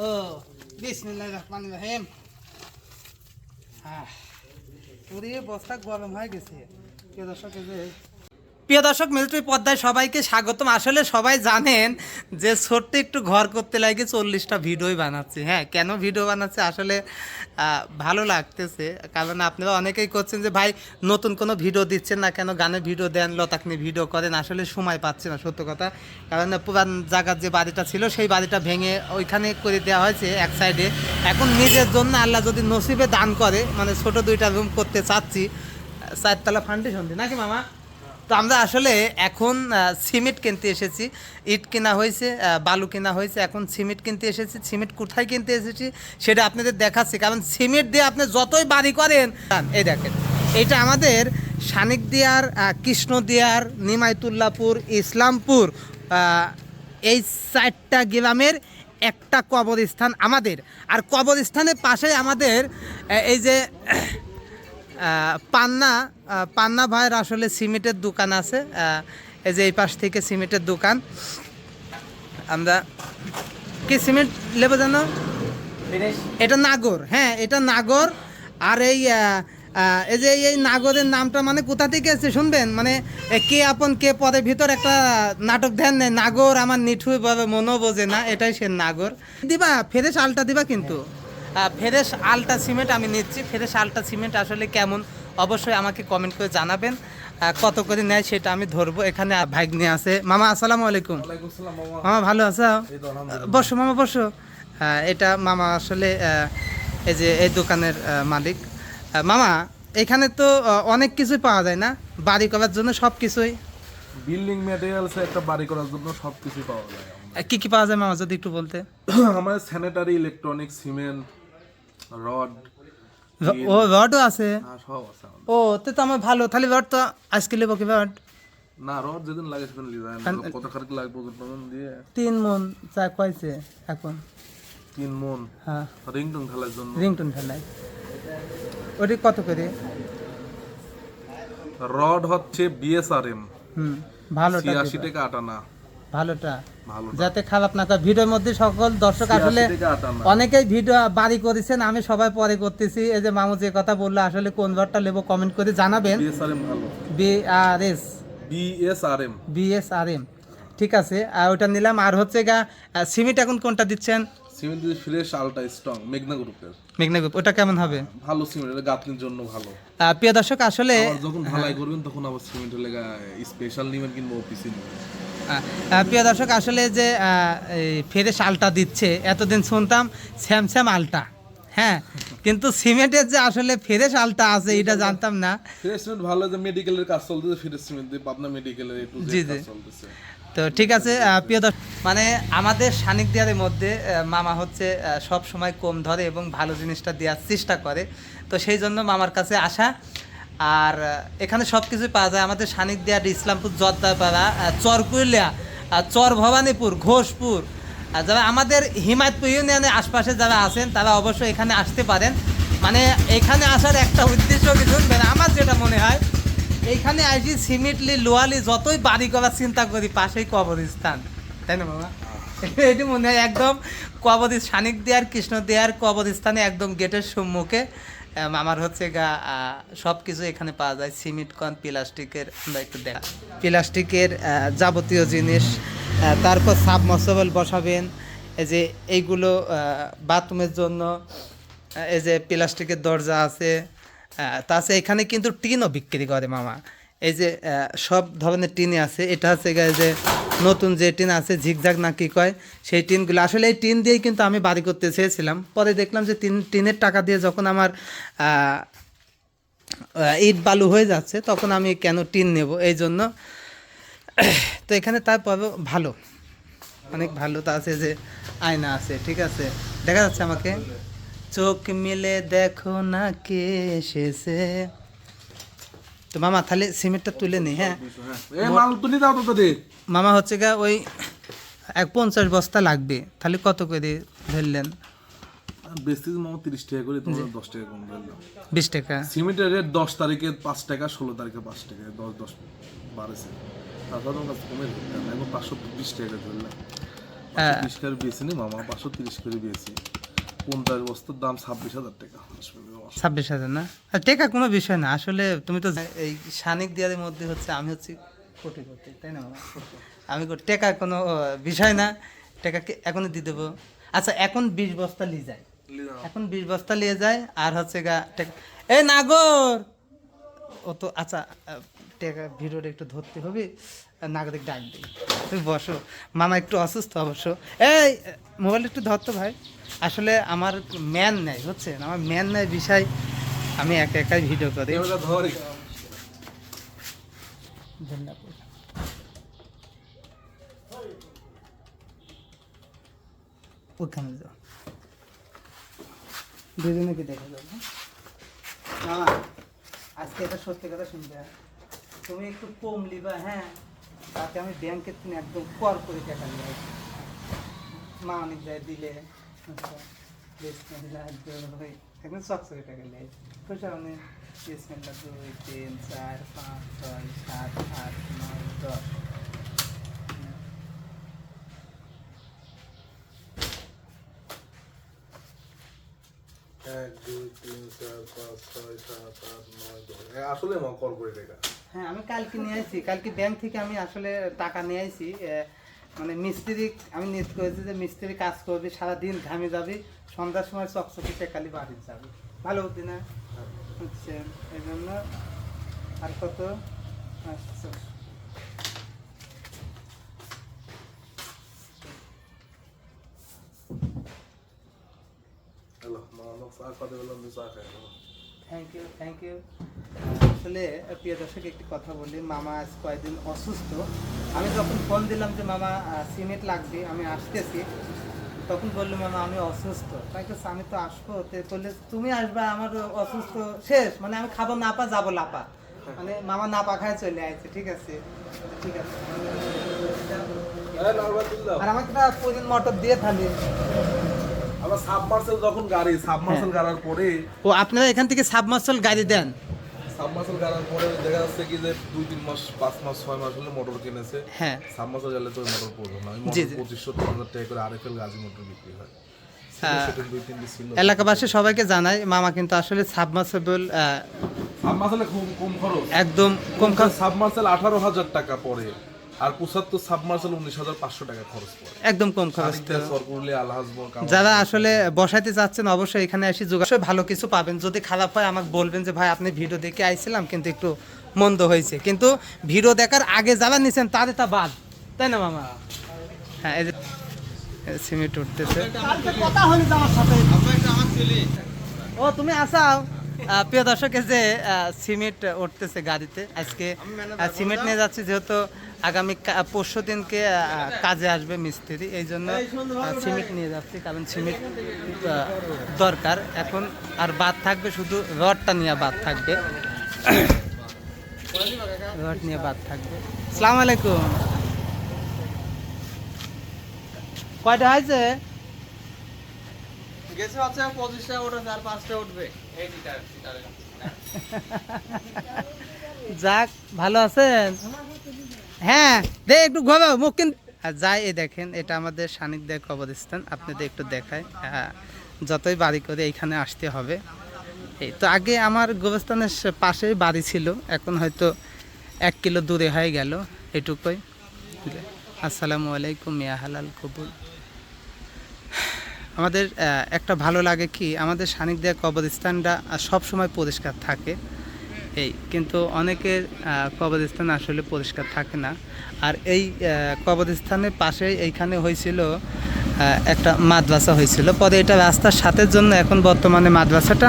ও বিসমিল্লাহ রহমান রহিম। পুরি বস্তা গরম হয়ে গেছে। কে যে প্রিয় দর্শক, মিলিটারি পর্দায় সবাইকে স্বাগতম। আসলে সবাই জানেন যে ছোট্ট একটু ঘর করতে লাগে চল্লিশটা ভিডিওই বানাচ্ছি। হ্যাঁ কেন ভিডিও বানাচ্ছে? আসলে ভালো লাগতেছে। কারণ আপনারা অনেকেই করছেন যে, ভাই, নতুন কোনো ভিডিও দিচ্ছেন না কেন? গানে ভিডিও দেন, লতাক নিয়ে ভিডিও করেন। আসলে সময় পাচ্ছে না, সত্য কথা। কারণ পুরান জায়গার যে বাড়িটা ছিল, সেই বাড়িটা ভেঙে ওইখানে করে দেওয়া হয়েছে এক সাইডে। এখন নিজের জন্য আল্লাহ যদি নসিবে দান করে মানে ছোট দুইটা রুম করতে চাচ্ছি, চারতলা ফাউন্ডেশন দিয়ে। নাকি মামা? তো আমরা আসলে এখন সিমেন্ট কিনতে এসেছি। ইট কেনা হয়েছে বালু কেনা হয়েছে, এখন সিমেন্ট কিনতে এসেছি। সিমেন্ট কোথায় কিনতে এসেছি সেটা আপনাদের দেখাচ্ছি। কারণ সিমেন্ট দিয়ে আপনি যতই বাড়ি করেন, এই দেখেন, এটা আমাদের সানিক দিয়ার কৃষ্ণদিয়ার, নিমাইতুল্লাপুর, ইসলামপুর এই চারটা গ্রামের একটা কবরস্থান আমাদের। আর কবরস্থানের পাশে আমাদের এই যে পান্না পান্না ভাইয়ের আসলে সিমেন্টের দোকান আছে। এই যে এই পাশ থেকে সিমেন্টের দোকান। আমরা কি সিমেন্ট নেব জানো? এটা নাগর হ্যাঁ এটা নাগর। আর এই এই যে এই নাগরের নামটা মানে কোথা থেকে এসেছে শুনবেন? মানে কে আপন কে পদের ভিতর একটা নাটক ধ্যান নেই। নাগর আমার নিঠুই ভাবে মনও বোঝে না এটাই সে নাগর। দিবা ফেরেশ আলটা দিবা কিন্তু। ফেরেশ আলটা সিমেন্ট আমি নিচ্ছি। ফেরেশ আলটা সিমেন্ট আসলে কেমন? অবশ্যই আমাকে কমেন্ট করে জানাবেন। কত করে নেয় সেটা আমি ধরবো। এখানে ভাগ্নে আছে। মামা আসসালামু আলাইকুম। মামা। ভালো আছো? বসো মামা বসো। এটা মামা আসলে এই যে এই দোকানের মালিক। মামা এখানে তো অনেক কিছুই পাওয়া যায় না? বাড়ি করার জন্য সব কিছুই বিল্ডিং ম্যাটেরিয়ালস একটা বাড়ি করার জন্য সব কিছুই পাওয়া যায় কি কি পাওয়া যায় মামা যদি একটু বলতে? আমাদের স্যানিটারি ইলেকট্রনিক সিমেন্ট রড ও রডও আছে? সব আছে ও তো তো আমার ভালো। তাহলে রড তো আজকে কি রড? না রড যেদিন লাগে সেদিন লিয়ে যায়। কত খারাপ লাগবে ওজন দিয়ে? তিন মন চা কয়েছে এখন? তিন মন? হ্যাঁ। রিংটং খেলার জন্য। রিংটন ফেলায় ওটি কত করে? রড হচ্ছে বিএসআরএম হুম ভালোটা ছিয়াশি দিবা। থেকে আটানা। ভালোটা। ভালো যাতে খারাপ না ভিডিওর মধ্যে সকল দর্শক আসলে অনেকেই ভিডিও বাড়ি করেছেন আমি সবাই পরে করতেছি। এই যে মামু যে কথা বলল আসলে কোন ঘরটা নেব কমেন্ট করে জানাবেন। বিএসআরএম ভালো। B R S BSRM BSRM ঠিক আছে আর ওটা নিলাম। আর হচ্ছে গা সিমিট এখন কোনটা দিচ্ছেন? সিমেন্ট ফ্রেশ আলটা স্ট্রং মেঘনা গ্রুপের। মেঘনা গ্রুপ ওটা কেমন হবে? ভালো সিমেন্ট এটা গাঁথনির জন্য ভালো। প্রিয় দর্শক আসলে যখন ঢালাই করবেন তখন আবার সিমেন্টের লেগা স্পেশাল নিবেন কিংবা অফিসে নিবেন। প্রিয় দর্শক আসলে যে ফেরেশ আলটা দিচ্ছে এতদিন শুনতাম স্যামস্যাম আলটা। হ্যাঁ কিন্তু সিমেন্টের যে আসলে ফেরেশ আলটা আছে এটা জানতাম না। ফ্রেশ সিমেন্ট ভালো যে মেডিকেলের কাজ চলতেছে ফ্রেশ সিমেন্ট দিয়ে পাবনা মেডিকেলের একটু জি, জি। তো ঠিক আছে প্রিয় দর্শক মানে আমাদের সানিক দেওয়ারের মধ্যে মামা হচ্ছে সব সময় কম ধরে এবং ভালো জিনিসটা দেওয়ার চেষ্টা করে। তো সেই জন্য মামার কাছে আসা। আর এখানে সব কিছুই পাওয়া যায়। আমাদের সানিক দেওয়ার ইসলামপুর জর্দাপাড়া চরকুলিয়া চর ভবানীপুর ঘোষপুর। আর যারা আমাদের হিমায়তপুর ইউনিয়নের আশপাশে যারা আছেন তারা অবশ্যই এখানে আসতে পারেন। মানে এখানে আসার একটা উদ্দেশ্য কি শুনবেন? আমার যেটা মনে হয় এইখানে আসি সিমেন্টলি লোয়ালি যতই বাড়ি করার চিন্তা করি পাশেই কবরস্থান। তাই না বাবা? এটি মনে হয় একদম কবর সানিক দেয়ার কৃষ্ণ দেয়ার কবরস্থানে একদম গেটের সম্মুখে। আমার হচ্ছে গা সব কিছু এখানে পাওয়া যায়। সিমেন্ট, কন, প্লাস্টিকের, আমরা একটু দেখা। প্লাস্টিকের যাবতীয় জিনিস তারপর সাবমার্সেবল বসাবেন। এই যে এইগুলো বাথরুমের জন্য এই যে প্লাস্টিকের দরজা আছে তাছাড়া এখানে কিন্তু টিনও বিক্রি করে মামা। এই যে সব ধরনের টিনই আছে। এটা হচ্ছে যে নতুন যে টিন আছে, ঝিকঝাক না কি কয়, সেই টিনগুলো। আসলে এই টিন দিয়েই কিন্তু আমি বাড়ি করতে চেয়েছিলাম। পরে দেখলাম যে টিন টিনের টাকা দিয়ে যখন আমার ইট বালু হয়ে যাচ্ছে, তখন আমি কেন টিন নেব? এই জন্য তো এখানে তারপর ভালো। অনেক ভালো তা আছে যে আয়না আছে, ঠিক আছে? দেখা যাচ্ছে আমাকে। চোখ মিলে দেখো না কে এসেছে। তো মামা তাহলে সিমেন্টটা তুলে নি হ্যাঁ? এ মাল তুলি দাও তো দে মামা হচ্ছে গা ওই এক পঞ্চাশ বস্তা লাগবে। তাহলে কত করে ধরলেন? বেশি মামা তিরিশ টাকা করে তোমার দশ টাকা কম ধরলাম। বিশ টাকা। সিমেন্টের রেট দশ তারিখে পাঁচ টাকা ষোলো তারিখে পাঁচ টাকা দশ দশ বাড়েছে তারপর তোমার কমে ধরলাম এখন পাঁচশো বিশ টাকা ধরলাম। হ্যাঁ। তিরিশ করে বেশি নি মামা পাঁচশো তিরিশ করে বেশি। পঞ্চাশ বস্তার দাম ছাব্বিশ হাজার টাকা মামা। ছাব্বিশ হাজার না? আর টেকা কোনো বিষয় না। আসলে তুমি তো এই শানিক দিয়াদের মধ্যে হচ্ছে আমি হচ্ছে কোটিপতি তাই না আমি টেকা কোনো বিষয় না। টেকাকে এখনই দিয়ে দেবো। আচ্ছা এখন বিশ বস্তা নিয়ে যায়। এখন বিশ বস্তা নিয়ে যায় আর হচ্ছে গা টেকা এই নাগর! ও তো আচ্ছা টেকা ভিডিওটা একটু ধরতে হবে। নাগরিক ডাক দিই। তুমি বসো। মামা একটু অসুস্থ অবশ্য। এই মোবাইল একটু ধরতো ভাই। আসলে আমার ম্যান নেই বুঝছেন? আমার ম্যান নেই বিষয় আমি একা একাই ভিডিও করি। ওখানে যাও। দেখা যাবে? আজকে এটা সত্যি কথা শুনবে। তুমি একটু কম লিবা হ্যাঁ? তাতে আমি ব্যাংকের তুমি একদম কর করে টাকা নিয়ে মা অনেক যায় দিলে একদম টাকা নেয় দুই, তিন, চার, পাঁচ, ছয়, সাত, আট, নয় এক, দুই, তিন, চার, পাঁচ, ছয়, সাত, আট, নয়, দশ। আসলে কল করে টাকা। হ্যাঁ আমি কালকে নিয়ে আসছি কালকে ব্যাংক থেকে আমি আসলে টাকা নিয়ে আসছি মানে মিস্ত্রি আমি নিত করেছি যে মিস্ত্রি কাজ করবে সারাদিন ঘামে যাবি সন্ধ্যার সময় চকচকে টেকালি বাড়ি যাবি। ভালো হতি না? হচ্ছে এই জন্য আর কত? আচ্ছা। থ্যাংক ইউ থ্যাংক ইউ আসলে প্রিয় দর্শক একটি কথা বলি। মামা আজ কয়েকদিন অসুস্থ। আমি যখন ফোন দিলাম যে মামা সিমেন্ট লাগবে আমি আসতেছি। তখন বলল মামা আমি অসুস্থ। তাই তো আমি তো আসব তো বললে তুমি আসবা আমার অসুস্থ শেষ। মানে আমি খাব না পা যাব লাপা মানে মামা না পা খায় চলে আসছে ঠিক আছে? ঠিক আছে। আর আমাকে একটা প্রয়োজন মোটর দিয়ে আবার সাবমার্সেল যখন গাড়ি সাবমার্সেল হ্যাঁ। গাড়ার পরে ও আপনারা এখান থেকে সাবমার্সেল গাড়ি দেন। সাবমার্সেল কেনার পরে দেখা যাচ্ছে কি যে দুই তিন মাস পাঁচ মাস ছয় মাস হলে মোটর কিনেছে। হ্যাঁ। সাবমার্সেল গেলে তো মোটর পড়বে না। ওই মোটর পঁচিশশো তিন হাজার টাকা করে আরএফএল গাজি মোটর বিক্রি হয়। হ্যাঁ। এলাকাবাসী সবাইকে জানাই মামা কিন্তু আসলে সাবমার্সেবল সাবমার্সেলে খুব কম খরচ। একদম কম খরচ। সাবমার্সেল আঠারো হাজার টাকা পড়ে। আর পঁচাত্তর সাবমার্সেল উনিশ হাজার পাঁচশো টাকা খরচ পড়ে। একদম কম খরচ যারা আসলে বসাইতে চাচ্ছেন অবশ্যই এখানে এসে যোগাযোগ ভালো কিছু পাবেন। যদি খারাপ হয় আমাকে বলবেন যে ভাই আপনি ভিডিও দেখে আইছিলাম কিন্তু একটু মন্দ হয়েছে। কিন্তু ভিডিও দেখার আগে যারা নিছেন তাদের তা বাদ। তাই না মামা? হ্যাঁ এই যে সিমেন্ট উঠতেছে। ও তুমি আসাও। প্রিয় দর্শক যে সিমেন্ট উঠতেছে গাড়িতে। আজকে সিমেন্ট নিয়ে যাচ্ছে যেহেতু আগামী পরশু দিনকে কাজে আসবে মিস্ত্রি। এই জন্য আহ, সিমেন্ট নিয়ে যাচ্ছি কারণ সিমেন্ট দরকার। এখন আর বাদ থাকবে শুধু রডটা নিয়ে বাদ থাকবে। রড নিয়ে বাদ থাকবে। সালাম আলাইকুম। কয়টা হয়েছে? গেছে পঁচিশটা পাঁচটা উঠবে। এই যাক ভালো আছেন? হ্যাঁ দে একটু ঘুমাও মুখ কিন্তু যাই এই দেখেন এটা আমাদের সান্নিধ্যের কবরস্থান। আপনাদের একটু দেখায় হ্যাঁ, যতই বাড়ি করে এইখানে আসতে হবে। এই তো আগে আমার গোবস্থানের সে- পাশেই বাড়ি ছিল। এখন হয়তো এক কিলো দূরে হয়ে গেল এটুকুই। আসসালামু আলাইকুম ইয়া হালাল কবুল। আমাদের একটা ভালো লাগে কি? আমাদের সান্নিধ্যের কবরস্থানটা সব সময় পরিষ্কার থাকে। এই, কিন্তু অনেকের কবরস্থান আসলে পরিষ্কার থাকে না। আর এই কবরস্থানের পাশে এইখানে হয়েছিল একটা মাদ্রাসা হয়েছিল। পরে এটা রাস্তার সাথের জন্য এখন বর্তমানে মাদ্রাসাটা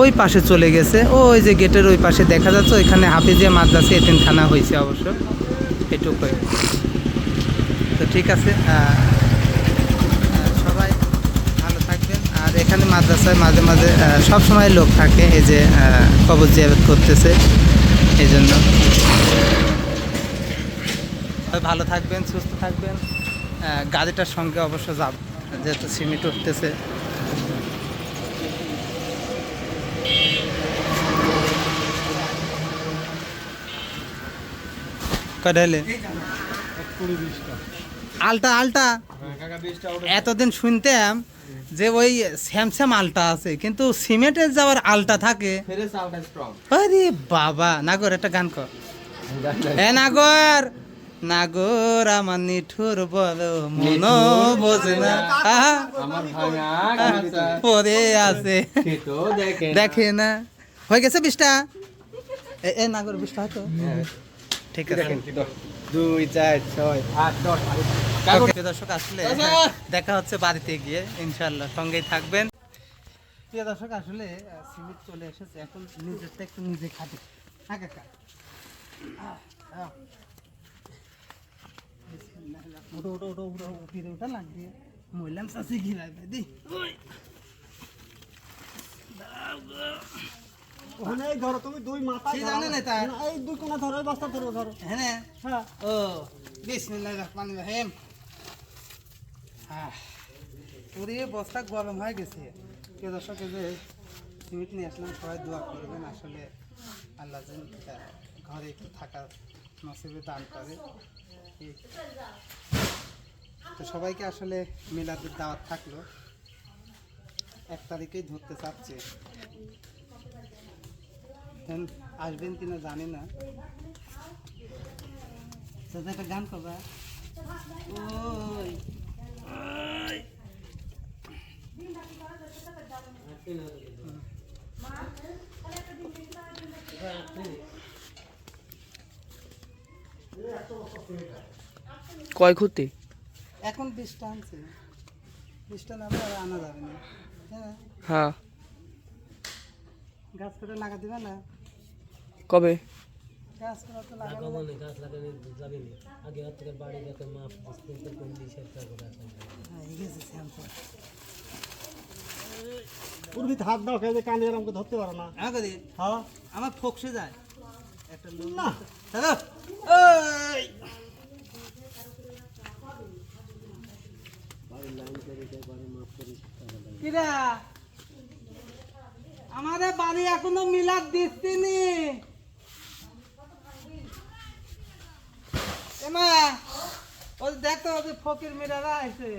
ওই পাশে চলে গেছে। ও, ওই যে গেটের ওই পাশে দেখা যাচ্ছে, ওইখানে হাফিজিয়া মাদ্রাসা, এতিমখানা হয়েছে অবশ্য। এটুকুই। তো ঠিক আছে সবাই এখানে মাদ্রাসায় মাঝে মাঝে সব সময় লোক থাকে, এই যে কবর জিয়ারত করতেছে, এই জন্য। ভালো থাকবেন, সুস্থ থাকবেন। গাড়িটার সঙ্গে অবশ্য যাব, যেহেতু সিমেন্ট উঠতেছে কয়টা হলে আলটা আলটা। এতদিন শুনতাম যে ওই স্যামস্যাম আলটা আছে কিন্তু সিমেন্টের যাওয়ার আলটা থাকে আরে বাবা নাগর একটা গান কর। এ নাগর নাগর আমার নিঠুর বলো মন বোঝে না। পরে আছে। দেখে না। হয়ে গেছে বিশটা? এ এ নাগর বিশটা হয়তো। ঠিক আছে। দুই চার ছয় আট দশ দর্শক আসলে দেখা হচ্ছে বাড়িতে গিয়ে ইনশাল্লাহ সঙ্গেই থাকবেন। প্রিয় দর্শক আসলে আহ, সিমেন্ট চলে এসেছে। এখন নিজেরটা একটু নিজে হ্যাঁ। বিসমিল্লাহির রহমানির- ওঠো ওঠো ওঠো ওঠো উঠিয়ে চাষি দি ওখানে ধরো তুমি দুই মাথা জানে না তা? এই দুই কোনা ধরো বস্তা ধরো ধরো। হ্যাঁ। হ্যাঁ। ও বিসমিল্লাহির রহমানির রহিম। আহ, পুরে বস্তা গরম হয়ে গেছে। প্রিয় দর্শক যে সিমেন্ট নিয়ে আসলাম সবাই দোয়া করবেন। আসলে আল্লাহ ঘরে একটু থাকার নসিবে দান করে। তো সবাইকে আসলে মিলাদের দাওয়াত থাকল। এক তারিখেই ধরতে চাচ্ছে। আসবেন কিনা জানি না। একটা গান করবা। ওই। কয় ক্ষতি এখন বৃষ্টি আনছে। বৃষ্টি না আর আনা যাবে না। হ্যাঁ। হ্যাঁ। গাছ করে লাগা দিবে না? কবে? গাছ না। হ্যাঁ, এই গেছে স্যামসাং। পুরবি হাত দাও খেয়ে কানে আমাকে ধরতে পারো না। আমাকে দি, হ্যাঁ? আমার ফোকসে যায়। একটা না। দাদা আমারে বাড়ি এখনও মিলাদ দিচ্ছিনি মা ও দেখো ওদের ফকির মেয়েরা আছে।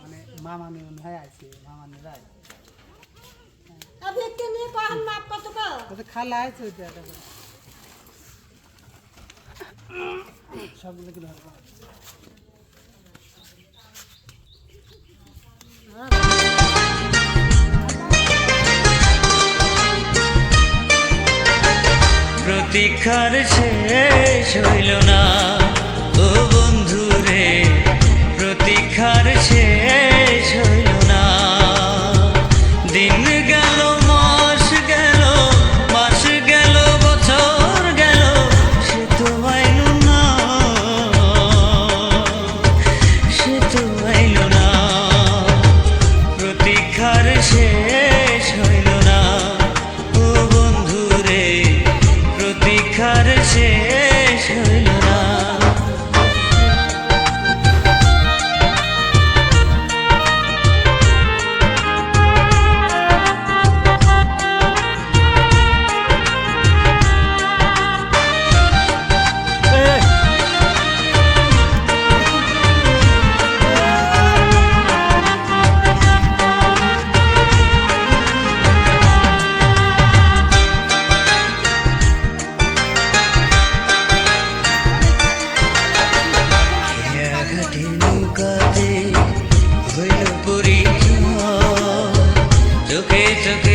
মানে মামা নিয়ে ভাই আছে মামা নিয়ে রায়। খালা আছে সবগুলো কি প্রতীক্ষার শেষ হইল না। ও বন্ধুরে প্রতীক্ষার শেষ 陪着。